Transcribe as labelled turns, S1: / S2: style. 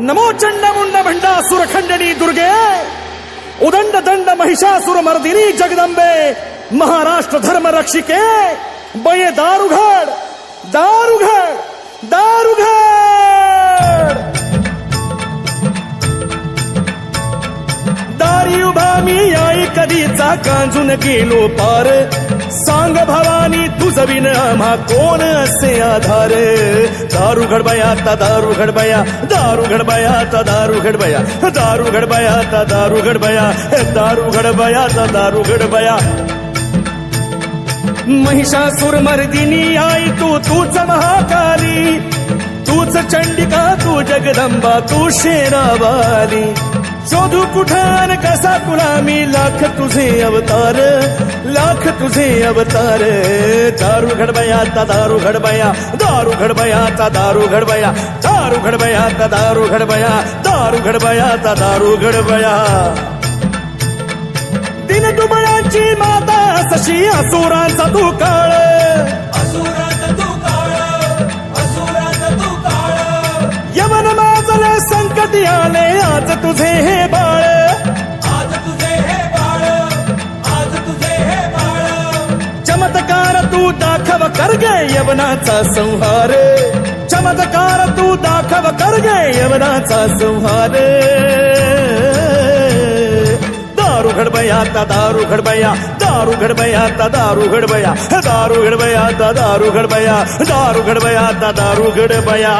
S1: नमो चंडमुंड भंडा दुर्गे उदंड दंड महिषासुर मर्दिनी जगदंबे महाराष्ट्र धर्म रक्षिके बये दारुघड दारुघड दारुघड दारी उभा मी आई कधीचा कांजून गेलो पार भवानी तुझ विन आम्हा कोण असे आधार? दारू घडबया आता दारू घडबया दारू घडबया आता दारू घडबया दारू घडबया आता दारू घडबया दारू घडबया आता दारू घडबया. महिषासुर मर्दिनी आई तू तूच महाकाली. तूच चंडिका तू जगदंबा तू शेरावाली. शोधू कुठान कसा तुला मी लाख तुझे अवतार लाख तुझे अवतार। दारू घडबयाचा दारू घडबया दारू घडबयाचा दारू घडबया दारू घडबयाचा दारू घडबया दारू घडबयाचा दारू घडबया दिन दुबळाची माता सशी असुरांचा धोका। तुझे हे बाळ.
S2: आज तुझे हे बाळ आज तुझे हे बाळ.
S1: चमत्कार तू दाखव कर गे यवनाचा संहार. चमत्कार तू दाखव कर गे यवनाचा संहार. दारू घडबया ता दारू घडबया दारू घडबया ता दारू घडबया दारू घडबया ता दारू घडबया दारू घडबया ता दारू घडबया.